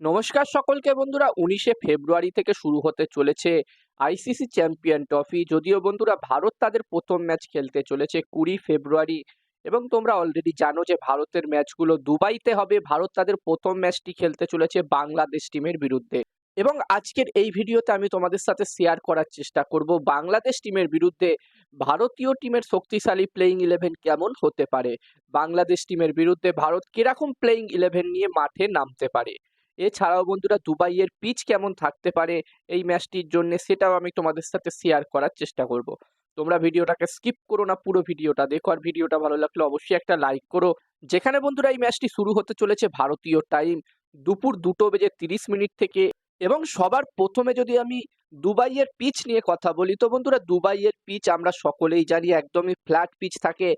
নমস্কার সকলকে বন্ধুরা। উনিশে ফেব্রুয়ারি থেকে শুরু হতে চলেছে আইসিসি চ্যাম্পিয়ন ট্রফি। যদিও বন্ধুরা ভারত তাদের প্রথম ম্যাচ খেলতে চলেছে কুড়ি ফেব্রুয়ারি এবং তোমরা অলরেডি জানো যে ভারতের ম্যাচগুলো দুবাইতে হবে। ভারত তাদের প্রথম ম্যাচটি খেলতে চলেছে বাংলাদেশ টিমের বিরুদ্ধে। এবং আজকের এই ভিডিওতে আমি তোমাদের সাথে শেয়ার করার চেষ্টা করব বাংলাদেশ টিমের বিরুদ্ধে। ভারতীয় টিমের শক্তিশালী প্লেইং ইলেভেন কেমন হতে পারে? বাংলাদেশ টিমের বিরুদ্ধে ভারত কীরকম প্লেইং ইলেভেন নিয়ে মাঠে নামতে পারে? এছাড়াও বন্ধুরা দুবাইয়ের পিচ কেমন থাকতে পারে এই ম্যাচটির জন্য সেটাও আমি তোমাদের সাথে শেয়ার করার চেষ্টা করব। তোমরা ভিডিওটাকে স্কিপ করো না, পুরো ভিডিওটা দেখো। আর ভিডিওটা ভালো লাগলে অবশ্যই একটা লাইক করো। যেখানে বন্ধুরা এই ম্যাচটি শুরু হতে চলেছে ভারতীয় টাইম দুপুর দুটো বেজে তিরিশ মিনিট থেকে। এবং সবার প্রথমে যদি আমি দুবাইয়ের পিচ নিয়ে কথা বলি, তো বন্ধুরা দুবাইয়ের পিচ আমরা সকলেই জানি একদমই ফ্ল্যাট পিচ থাকে।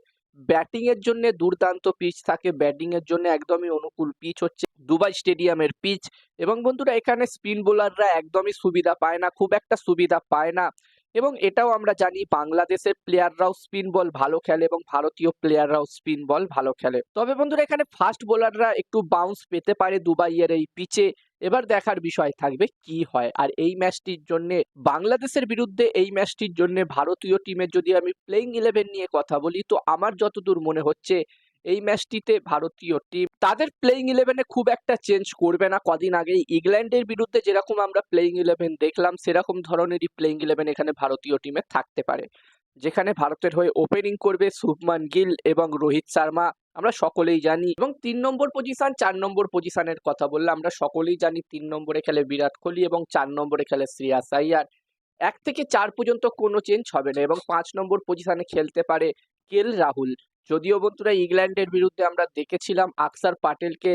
ব্যাটিংয়ের জন্য দুর্দান্ত পিচ থাকে। ব্যাটিংয়ের জন্য একদমই অনুকূল পিচ হচ্ছে। দুবাই স্টেডিয়ামের পিচ এবং বন্ধুরা এখানে স্পিন বোলাররা একদমই সুবিধা পায় না, খুব একটা সুবিধা পায় না এবং এটাও আমরা জানি বাংলাদেশের প্লেয়াররাও স্পিন বল ভালো খেলে এবং ভারতীয় প্লেয়াররাও স্পিন বল ভালো খেলে। তবে বন্ধুরা এখানে ফাস্ট বোলাররা একটু বাউন্স পেতে পারে দুবাইয়ের এই পিচে এবার দেখার বিষয় থাকবে কি হয় আর এই ম্যাচটির জন্য, বাংলাদেশের বিরুদ্ধে এই ম্যাচটির জন্য ভারতীয় টিমের যদি আমি প্লেইং ইলেভেন নিয়ে কথা বলি, তো আমার যতদূর মনে হচ্ছে এই ম্যাচটিতে ভারতীয় টিম তাদের প্লেইং ইলেভেনে খুব একটা চেঞ্জ করবে না। কদিন আগে ইংল্যান্ডের বিরুদ্ধে যেরকম আমরা প্লেইং ইলেভেন দেখলাম, সেরকম ধরনেরই প্লেইং ইলেভেন এখানে ভারতীয় টিমে থাকতে পারে। যেখানে ভারতের হয়ে ওপেনিং করবে শুভমান গিল এবং রোহিত শর্মা। আমরা সকলেই জানি এবং তিন নম্বর পজিশন চার নম্বর পজিশনের কথা বললে আমরা সকলেই জানি তিন নম্বরে খেলে বিরাট কোহলি এবং চার নম্বরে খেলে শ্রেয়াস আইয়ার এক থেকে চার পর্যন্ত কোনো চেঞ্জ হবে না এবং পাঁচ নম্বর পজিশনে খেলতে পারে কেল রাহুল। যদিও বন্ধুরা ইংল্যান্ডের বিরুদ্ধে আমরা দেখেছিলাম আকসার পাটেলকে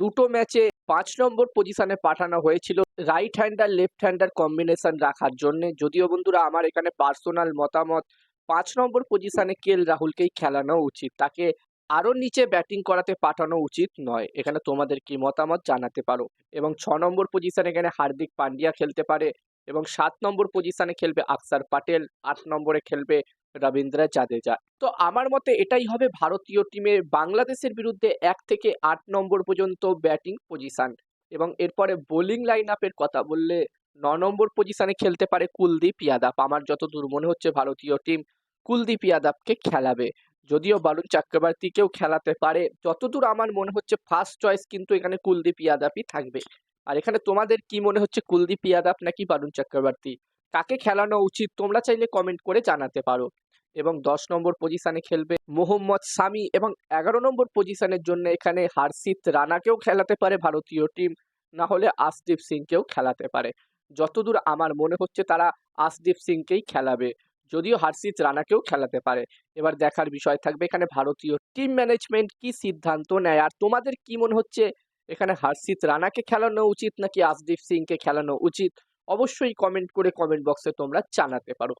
দুটো ম্যাচে পাঁচ নম্বর পজিশনে পাঠানো হয়েছিল right hander left hander combination রাখার জন্য। যদিও বন্ধুরা আমার এখানে পার্সোনাল মতামত, পাঁচ নম্বর পজিশনে কেল রাহুলকেই খেলানো উচিত, তাকে আরও নিচে ব্যাটিং করাতে পাঠানো উচিত নয়। এখানে তোমাদের কি মতামত জানাতে পারো? এবং ছ নম্বর পজিশনে এখানে হার্দিক পান্ডিয়া খেলতে পারে এবং সাত নম্বর পজিশনে খেলবে আকসার পাটেল, আট নম্বরে খেলবে রবীন্দ্র জাদেজা। তো আমার মতে এটাই হবে ভারতীয় টিমের বাংলাদেশের বিরুদ্ধে এক থেকে আট নম্বর পর্যন্ত ব্যাটিং পজিশান এবং এরপরে বোলিং লাইন আপের কথা বললে ন নম্বর পজিশানে খেলতে পারে কুলদীপ ইয়াদব আমার যত দূর মনে হচ্ছে ভারতীয় টিম কুলদীপ ইয়াদবকে খেলাবে। যদিও বারুণ চক্রবর্তীকেও খেলাতে পারে, যতদূর আমার মনে হচ্ছে ফার্স্ট চয়েস কিন্তু এখানে কুলদীপ ইয়াদবই থাকবে। আর এখানে তোমাদের কি মনে হচ্ছে কুলদীপ ইয়াদব নাকি বারুণ চক্রবর্তী? কাকে খেলানো উচিত তোমরা চাইলে কমেন্ট করে জানাতে পারো। এবং দশ নম্বর পজিশনে খেলবে মোহাম্মদ সামি এবং এগারো নম্বর পজিশনের জন্য এখানে হার্ষিত রানাকেও খেলাতে পারে ভারতীয় টিম না হলে আসদীপ সিংকেও খেলাতে পারে। যতদূর আমার মনে হচ্ছে তারা আসদীপ সিংকেই খেলাবে। যদিও হার্ষিত রানাকেও খেলাতে পারে। এবার দেখার বিষয় থাকবে এখানে ভারতীয় টিম ম্যানেজমেন্ট কি সিদ্ধান্ত নেয়? আর তোমাদের কি মনে হচ্ছে? এখানে হার্ষিত রানাকে খেলানো উচিত নাকি আসদীপ সিংকে খেলানো উচিত? অবশ্যই কমেন্ট করে কমেন্ট বক্সে তোমরা জানাতে পারো।